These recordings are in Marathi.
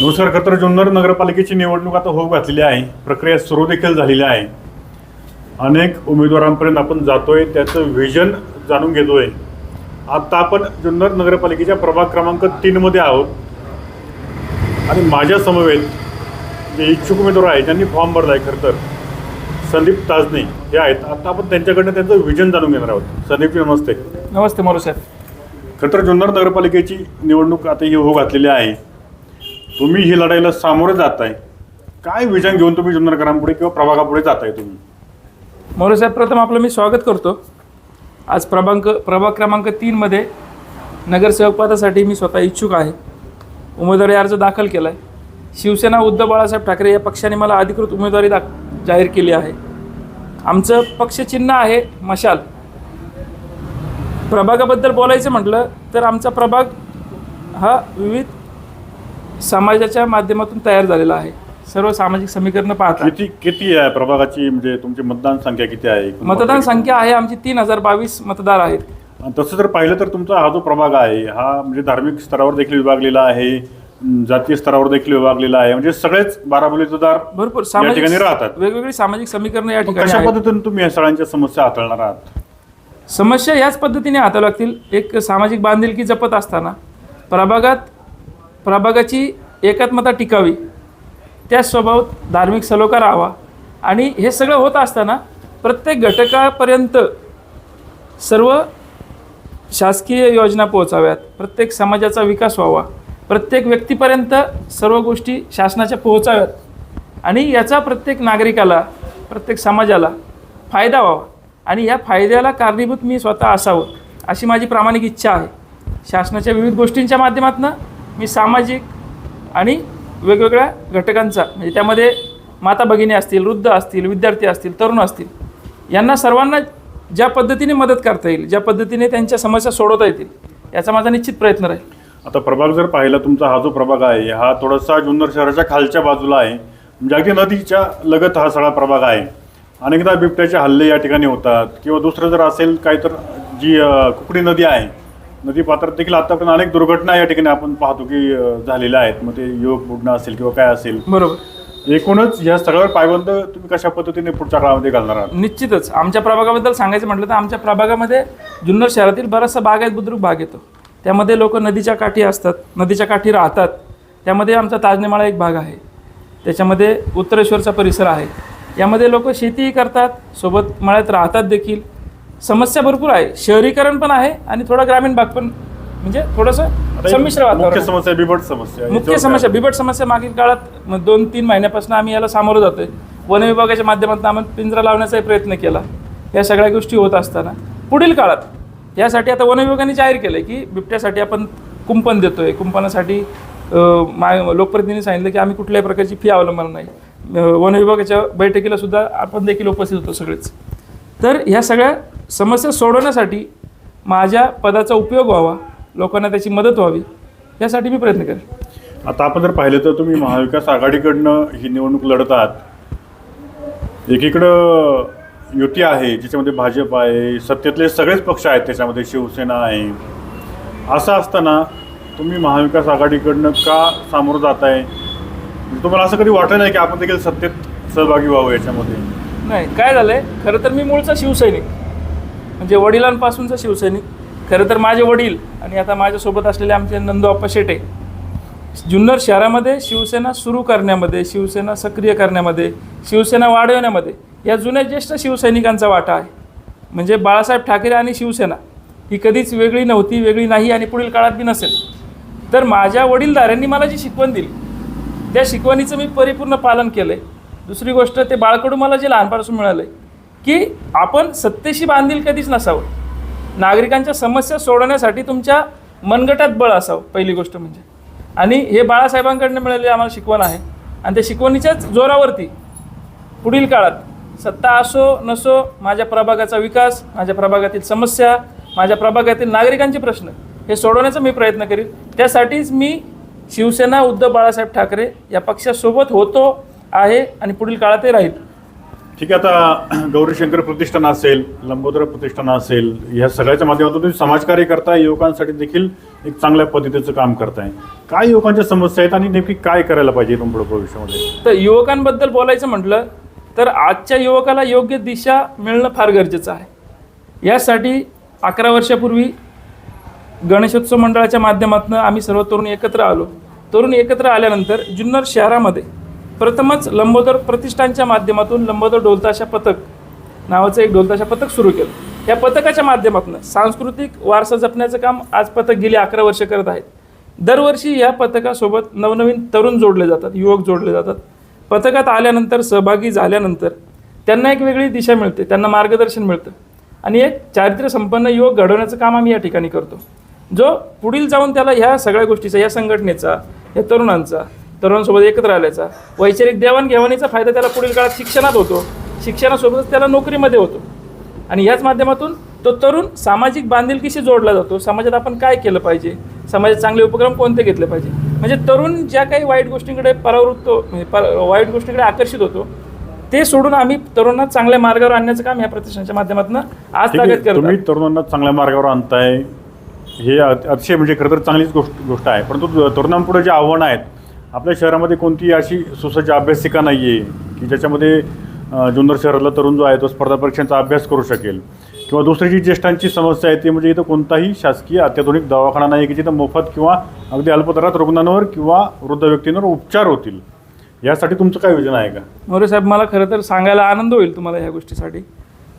नमस्कार खतर जुन्नर नगरपालिकेची निवडणूक आता होऊ घातलेली आहे. प्रक्रिया सुरू देखील झालेली आहे. अनेक उमेदवारांपर्यंत आपण जातोय त्याचं व्हिजन जाणून घेतोय. आता आपण जुन्नर नगरपालिकेच्या प्रभाग क्रमांक तीनमध्ये आहोत. आणि माझ्या समवेत जे इच्छुक उमेदवार आहेत त्यांनी फॉर्म भरला आहे खरं तर. संदीप ताजने हे आहेत. आता आपण त्यांच्याकडनं त्यांचं व्हिजन जाणून घेणार आहोत. संदीपजी नमस्ते. नमस्ते मोरू साहेब खरं तर जुन्नर नगरपालिकेची निवडणूक आता ही होऊ घातलेली आहे. तुम्ही ही लढाईला सामोरे जात आहे काय विजन घेऊन तुम्ही जुन्नरकरांपुढे किंवा प्रभागापुढे जात आहे तुम्ही? मोरू साहेब प्रथम आपलं मी स्वागत करतो. आज प्रभांक प्रभाग क्रमांक तीनमध्ये नगरसेवक पदासाठी मी स्वतः इच्छुक आहे. उमेदवारी अर्ज दाखल केला आहे शिवसेना उद्धव बाळासाहेब ठाकरे या पक्षाने मला अधिकृत उमेदवारी दाख जाहीर केली आहे. आमचं पक्षचिन्ह आहे मशाल. प्रभागाबद्दल बोलायचं म्हटलं तर आमचा प्रभाग हा विविध समाजाच्या माध्यमातून तयार झालेला आहे. सर्व सामाजिक समीकरणं पाहता किती किती आहे प्रभागाची म्हणजे तुमची मतदान संख्या किती आहे? मतदान संख्या आहे आमची तीन हजार बावीस मतदार आहेत. तसं जर पाहिलं तर तुमचा हा जो प्रभाग आहे हा म्हणजे धार्मिक स्तरावर देखील विभागलेला आहे जातीय स्तरावर देखील विभागलेला आहे म्हणजे सगळेच बारा मतदार भरपूर या सामाजिक ठिकाणी राहतात. वेगवेगळी सामाजिक समीकरणं या ठिकाणी कशा आहेत. पद्धतीने तुम्ही या सगळ्यांच्या समस्या हाताळणार आहात? समस्या याच पद्धतीने हाताळाव्या लागतील. एक सामाजिक बांधिलकी जपत असताना प्रभागात प्रभागाची एकात्मता टिकावी. त्या स्वभाव धार्मिक सलोखा राहावा. आणि हे सगळं होत असताना प्रत्येक घटकापर्यंत सर्व शासकीय योजना पोहोचाव्यात. प्रत्येक समाजाचा विकास व्हावा. प्रत्येक व्यक्तीपर्यंत सर्व गोष्टी शासनाच्या पोहोचाव्यात. आणि याचा प्रत्येक नागरिकाला प्रत्येक समाजाला फायदा व्हावा. आणि या फायद्याला कारणीभूत मी स्वतः असावं अशी माझी प्रामाणिक इच्छा आहे. शासनाच्या विविध गोष्टींच्या माध्यमातून मी सामाजिक आणि वेगवेगळ्या घटकांचा म्हणजे त्यामध्ये माता भगिनी असतील वृद्ध असतील विद्यार्थी असतील तरुण असतील यांना सर्वांना ज्या पद्धतीने मदत करता येईल ज्या पद्धतीने त्यांच्या समस्या सोडवता येतील याचा माझा निश्चित प्रयत्न राहील. आता प्रभाग जर पाहिला तुमचा हा जो प्रभाग आहे हा थोडासा जुन्नर शहराच्या खालच्या बाजूला आहे. म्हणजे अगदी नदीच्या लगत हा सगळा प्रभाग आहे. अनेकदा बिबट्याचे हल्ले या ठिकाणी होतात. किंवा दुसरं जर असेल काय तर जी कुकडी नदी आहे नदी पात्रात देखील आतापर्यंत अनेक दुर्घटना या ठिकाणी आपण पाहतो की अं, झालेल्या आहेत. मग ते युवक बुडणं असेल किंवा काय असेल. बरोबर. एकूणच या सगळ्यावर पायबंद तुम्ही कशा पद्धतीने पुढच्या काळामध्ये घालणार आहात? निश्चितच. आमच्या प्रभागाबद्दल सांगायचं म्हटलं तर आमच्या प्रभागामध्ये जुन्नर शहरातील बराचसा बागायत बुद्रुक भाग येतो. त्यामध्ये लोक नदीच्या काठी असतात नदीच्या काठी राहतात. त्यामध्ये आमचा ताजनेमाळा एक भाग आहे. त्याच्यामध्ये उत्तरेश्वरचा परिसर आहे. यामध्ये लोक शेतीही करतात सोबत मळ्यात राहतात देखील. समस्या भरपूर आहे. शहरीकरण पण आहे आणि थोडा ग्रामीण भाग पण म्हणजे थोडंसं संमिश्र मुख्य वातावरण समस्या बिबट समस्या मुख्य याच्यावर समस्या? बिबट समस्या मागील काळात म- दोन तीन महिन्यापासून आम्ही याला सामोरं जातोय. वन विभागाच्या माध्यमातून आम्ही पिंजरा लावण्याचाही प्रयत्न केला. या सगळ्या गोष्टी होत असताना. पुढील काळात यासाठी आता वन विभागाने जाहीर केलं की बिबट्यासाठी आपण कुंपण देतोय. कुंपणासाठी अं, मा लोकप्रतिनिधी सांगितलं की आम्ही कुठल्याही प्रकारची फी अवलंबणार नाही. अं, वन विभागाच्या बैठकीला सुद्धा आपण देखील उपस्थित होतो सगळेच. तर ह्या सगळ्या समस्या सोडवण्यासाठी माझ्या पदाचा उपयोग व्हावा लोकांना त्याची मदत व्हावी यासाठी मी प्रयत्न करेन. आता आपण जर पाहिलं तर तुम्ही महाविकास आघाडीकडनं ही निवडणूक लढत आहात. एकीकडं युती आहे ज्याच्यामध्ये भाजप आहे सत्तेतले सगळेच पक्ष आहेत त्याच्यामध्ये शिवसेना आहे. असं असताना तुम्ही महाविकास आघाडीकडनं का सामोरं जात आहे म्हणजे तुम्हाला असं कधी वाटलं नाही की आपण देखील सत्तेत सहभागी व्हावं याच्यामध्ये? नाही काय झालंय? खरं तर मी मूळचा शिवसैनिक. म्हणजे वडिलांपासूनचा शिवसैनिक. खरं तर माझे वडील आणि आता माझ्यासोबत असलेले आमचे नंदोआप्पा शेटे जुन्नर शहरामध्ये शिवसेना सुरू करण्यामध्ये शिवसेना सक्रिय करण्यामध्ये शिवसेना वाढवण्यामध्ये या जुन्या ज्येष्ठ शिवसैनिकांचा वाटा आहे. म्हणजे बाळासाहेब ठाकरे आणि शिवसेना ही कधीच वेगळी नव्हती वेगळी नाही आणि पुढील काळात बी नसेल. तर माझ्या वडीलधाऱ्यांनी मला जी शिकवण दिली त्या शिकवणीचं मी परिपूर्ण पालन केलं आहे दुसरी गोष्ट ते बाळकडून मला जे लहानपणापासून मिळालं आहे की आपण सत्तेशी बांधील कधीच नसावं. नागरिकांच्या समस्या सोडवण्यासाठी तुमच्या मनगटात बळ असावं पहिली गोष्ट म्हणजे. आणि हे बाळासाहेबांकडनं मिळालेली आम्हाला शिकवण आहे. आणि त्या शिकवणीच्याच जोरावरती पुढील काळात सत्ता असो नसो माझ्या प्रभागाचा विकास माझ्या प्रभागातील समस्या माझ्या प्रभागातील नागरिकांचे प्रश्न हे सोडवण्याचा मी प्रयत्न करीन. त्यासाठीच मी शिवसेना उद्धव बाळासाहेब ठाकरे या पक्षासोबत होतो आहे आणि पुढील काळातही राहील. ठीक आहे आता गौरीशंकर प्रतिष्ठान असेल लंबोदर प्रतिष्ठान असेल ह्या सगळ्याच्या माध्यमातून तुम्ही समाजकार्य करताय युवकांसाठी देखील एक चांगल्या पद्धतीचं काम करताय. काय युवकांच्या समस्या आहेत आणि नेमकी काय करायला पाहिजे इथून पुढे भविष्यामध्ये? तर युवकांबद्दल बोलायचं म्हटलं तर आजच्या युवकाला योग्य दिशा मिळणं फार गरजेचं आहे. यासाठी अकरा वर्षापूर्वी गणेशोत्सव मंडळाच्या माध्यमातून आम्ही सर्व तरुण एकत्र आलो. तरुण एकत्र आल्यानंतर जुन्नर शहरामध्ये प्रथमच लंबोदर प्रतिष्ठानच्या माध्यमातून लंबोदर ढोलताशा पथक नावाचं एक ढोलताशा पथक सुरू केलं. या पथकाच्या माध्यमातून सांस्कृतिक वारसा जपण्याचं काम आज पथक गेली अकरा वर्ष करत आहेत. दरवर्षी या पथकासोबत नवनवीन तरुण जोडले जातात युवक जोडले जातात. पथकात आल्यानंतर सहभागी झाल्यानंतर त्यांना एक वेगळी दिशा मिळते त्यांना मार्गदर्शन मिळतं. आणि एक चारित्र्य संपन्न युवक घडवण्याचं काम आम्ही या ठिकाणी करतो. जो पुढील जाऊन त्याला ह्या सगळ्या गोष्टीचा या संघटनेचा या तरुणांचा तरुणांसोबत एकत्र आल्याचा. वैचारिक देवाणघेवाणीचा फायदा त्याला पुढील काळात शिक्षणात होतो. शिक्षणासोबतच त्याला नोकरीमध्ये होतो. आणि याच माध्यमातून तो तरुण सामाजिक बांधिलकीशी जोडला जातो. समाजात आपण काय केलं पाहिजे? समाजात चांगले उपक्रम कोणते घेतले पाहिजे? म्हणजे तरुण ज्या काही वाईट गोष्टींकडे परावृत्त म्हणजे पर वाईट गोष्टींकडे आकर्षित होतो ते सोडून आम्ही तरुणांना चांगल्या मार्गावर आणण्याचं काम या प्रतिष्ठानच्या माध्यमातून आज तागत करतो तुम्ही तरुणांना चांगल्या मार्गावर आणताय. हे अत- अतिशय म्हणजे खरं तर चांगलीच गोष्ट गोष्ट आहे. परंतु तरुणांपुढे जे आव्हानं आहेत आपल्या शहरामध्ये कोणती अशी सुसज्ज अभ्यासिका नाही आहे की ज्याच्यामध्ये जुन्नर शहरातला तरुण जो आहे तो स्पर्धा परीक्षांचा अभ्यास करू शकेल. किंवा दुसरी जी ज्येष्ठांची समस्या आहे ती म्हणजे इथं कोणताही शासकीय अत्याधुनिक दवाखाना नाही की जिथं मोफत किंवा अगदी अल्पदरात रुग्णांवर किंवा वृद्ध व्यक्तींवर उपचार होतील. यासाठी तुमचं काय योजना आहे का? मोरे साहेब मला खरं तर सांगायला आनंद होईल तुम्हाला ह्या गोष्टीसाठी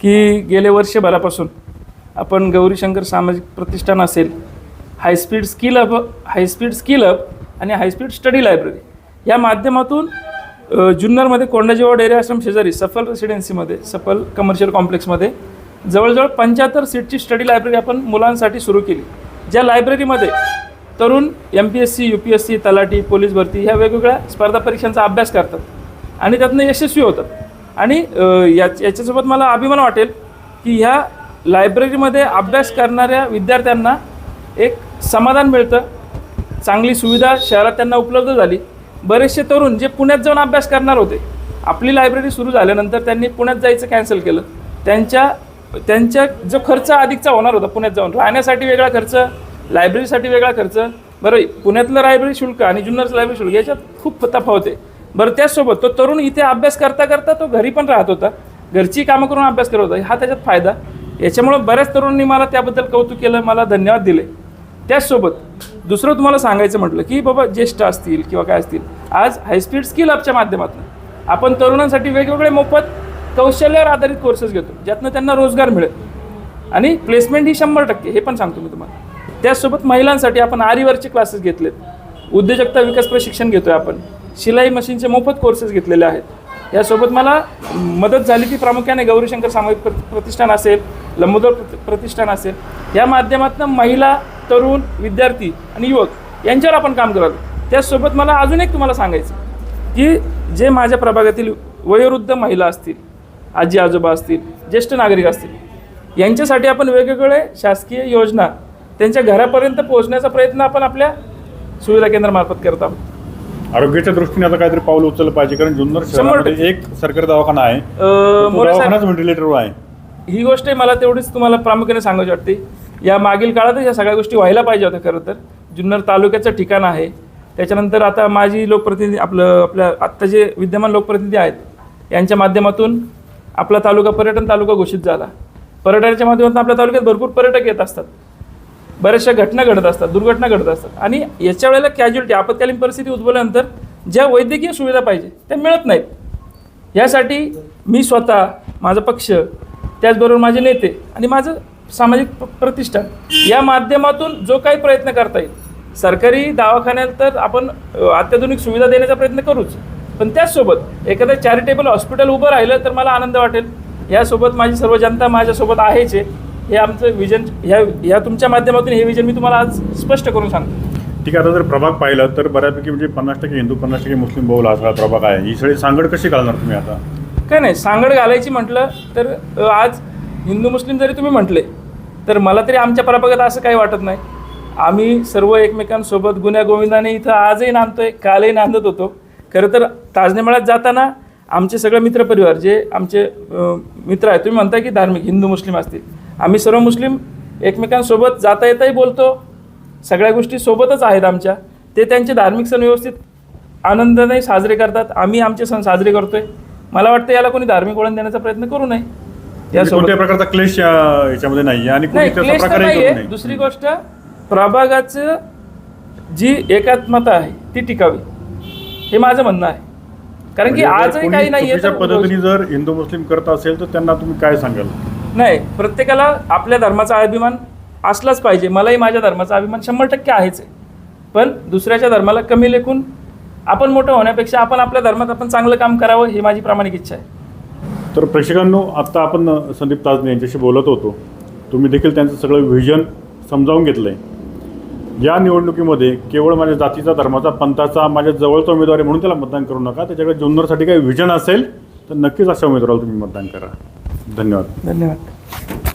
की गेले वर्षभरापासून आपण गौरीशंकर सामाजिक प्रतिष्ठान असेल high speed skill up high speed skill up आणि हायस्पीड स्टडी लायब्ररी या माध्यमातून जुन्नरमध्ये कोंडाजेवा डेअरी आश्रम शेजारी सफल रेसिडेन्सीमध्ये सफल कमर्शियल कॉम्प्लेक्समध्ये जवळजवळ पंच्याहत्तर सीटची स्टडी लायब्ररी आपण मुलांसाठी सुरू केली. ज्या लायब्ररीमध्ये तरुण M P S C U P S C तलाठी पोलीस भरती ह्या वेगवेगळ्या स्पर्धा परीक्षांचा अभ्यास करतात आणि त्यातनं यशस्वी होतात. आणि या याच्यासोबत मला अभिमान वाटेल की ह्या लायब्ररीमध्ये अभ्यास करणाऱ्या विद्यार्थ्यांना एक समाधान मिळतं. चांगली सुविधा शहरात त्यांना उपलब्ध झाली. बरेचसे तरुण जे पुण्यात जाऊन अभ्यास करणार होते आपली लायब्ररी सुरू झाल्यानंतर त्यांनी पुण्यात जायचं कॅन्सल केलं. त्यांच्या त्यांच्या जो खर्च अधिकचा होणार होता पुण्यात जाऊन राहण्यासाठी वेगळा खर्च लायब्ररीसाठी वेगळा खर्च बरं पुण्यातलं लायब्ररी शुल्क आणि जुन्नरचं लायब्ररी शुल्क याच्यात खूप तफावत आहे बरं त्याचसोबत तो तरुण इथे अभ्यास करता करता तो घरी पण राहत होता. घरची कामं करून अभ्यास करत होता. हा त्याच्यात फायदा. याच्यामुळं बऱ्याच तरुणांनी मला त्याबद्दल कौतुक केलं मला धन्यवाद दिले. त्याचसोबत दुसरं तुम्हाला सांगायचं म्हटलं की बाबा ज्येष्ठ असतील किंवा काय असतील आज हायस्पीड स्किल अपच्या माध्यमातून आपण तरुणांसाठी वेगवेगळे मोफत कौशल्यावर आधारित कोर्सेस घेतो ज्यातनं त्यांना रोजगार मिळेल. आणि प्लेसमेंट ही शंभर टक्के हे पण सांगतो मी तुम्हाला. त्याचसोबत महिलांसाठी आपण आरीवरचे क्लासेस घेतलेत. उद्योजकता विकास प्रशिक्षण घेतोय आपण. शिलाई मशीनचे मोफत कोर्सेस घेतलेले आहेत. यासोबत मला मदत झाली ती प्रामुख्याने गौरीशंकर सामाजिक प्रतिष्ठान असेल लंबोदर प्रतिष्ठान असेल या माध्यमातून महिला तरुण विद्यार्थी आणि युवक यांच्यावर आपण काम कराल त्याचसोबत मला अजून एक तुम्हाला सांगायचं की जे माझ्या प्रभागातील वयोवृद्ध महिला असतील आजी आजोबा असतील ज्येष्ठ नागरिक असतील यांच्यासाठी आपण वेगवेगळे शासकीय योजना त्यांच्या घरापर्यंत पोहोचण्याचा प्रयत्न आपण आपल्या सुविधा केंद्रामार्फत करत आहोत. आरोग्याच्या दृष्टीने आता काहीतरी पाऊल उचललं पाहिजे कारण जुन्नर शहरामध्ये एक सरकारी दवाखाना आहे. आहे. ही गोष्ट मला तेवढीच तुम्हाला प्रामुख्याने सांगायची वाटते. या मागील काळातच या सगळ्या गोष्टी व्हायला पाहिजे होत्या खरं तर. जुन्नर तालुक्याचं ठिकाण आहे. त्याच्यानंतर आता माजी लोकप्रतिनिधी आपलं आपल्या आत्ता जे विद्यमान लोकप्रतिनिधी आहेत यांच्या माध्यमातून आपला तालुका पर्यटन तालुका घोषित झाला. पर्यटनाच्या माध्यमातून आपल्या तालुक्यात भरपूर पर्यटक येत असतात. बऱ्याचशा घटना घडत असतात दुर्घटना घडत असतात. आणि याच्या वेळेला कॅज्युअलिटी आपत्कालीन परिस्थिती उद्भवल्यानंतर ज्या वैद्यकीय सुविधा पाहिजे त्या मिळत नाहीत. यासाठी मी स्वतः माझा पक्ष त्याचबरोबर माझे नेते आणि माझं सामाजिक प्रतिष्ठान. या माध्यमातून जो काही प्रयत्न करता येईल सरकारी दवाखान्यात तर आपण अत्याधुनिक सुविधा देण्याचा प्रयत्न करूच. पण त्याचसोबत एखादं चॅरिटेबल हॉस्पिटल उभं राहिलं तर मला आनंद वाटेल. यासोबत माझी सर्व जनता माझ्यासोबत आहेच आहे हे आमचं विजन ह्या ह्या तुमच्या माध्यमातून हे विजन मी तुम्हाला आज स्पष्ट करून सांगतो. ठीक आहे आता जर प्रभाग पाहिला तर बऱ्यापैकी म्हणजे पन्नास टक्के हिंदू पन्नास टक्के मुस्लिम बहुल हा सगळा प्रभाग आहे. ही सगळी सांगड कशी घालणार तुम्ही आता? काय नाही सांगड घालायची म्हटलं तर आज हिंदू मुस्लिम जरी तुम्ही म्हटले तर मला तरी आमच्या प्रभागात असं काही वाटत नाही. आम्ही सर्व एकमेकांसोबत गुन्ह्या गोविंदाने इथं आजही नांदतोय कालही नांदत होतो. खरं तर ताजनेमाळ्यात जाताना आमचे सगळे मित्रपरिवार जे आमचे मित्र आहेत तुम्ही म्हणता की धार्मिक हिंदू मुस्लिम असतील. आम्ही सर्व मुस्लिम एकमेकांसोबत जाता येताही बोलतो. सगळ्या गोष्टी सोबतच आहेत आमच्या. ते त्यांचे धार्मिक सण व्यवस्थित आनंदाने साजरे करतात. आम्ही आमचे सण साजरे करतोय. मला वाटतं याला कोणी धार्मिक वळण देण्याचा प्रयत्न करू नये. म्हणजे कोणत्याही प्रकारचा क्लेश याच्यामध्ये नाही आणि नाही दुसरी गोष्ट प्रभागाचं जी एकात्मता आहे ती टिकावी. हे माझं म्हणणं आहे. कारण की म्हणजे आजही काही नाही पद्धतीने जर हिंदू मुस्लिम करत असेल तर त्यांना तुम्ही काय सांगाल? नाही प्रत्येकाला आपल्या धर्माचा अभिमान असलाच पाहिजे. मलाही माझ्या धर्माचा अभिमान शंभर टक्के आहेच आहे. पण दुसऱ्याच्या धर्माला कमी लेखून आपण मोठं होण्यापेक्षा आपण आपल्या धर्मात आपण चांगलं काम करावं ही माझी प्रामाणिक इच्छा आहे. तर प्रेक्षकांनो आत्ता आपण संदीप ताजने यांच्याशी बोलत होतो. तुम्ही देखील त्यांचं सगळं व्हिजन समजावून घेतलं आहे या निवडणुकीमध्ये केवळ माझ्या जातीचा धर्माचा पंथाचा माझ्या जवळचा उमेदवार आहे म्हणून त्याला मतदान करू नका. त्याच्याकडे जुन्नरसाठी काही व्हिजन असेल तर नक्कीच अशा उमेदवाराला तुम्ही मतदान करा. धन्यवाद. धन्यवाद.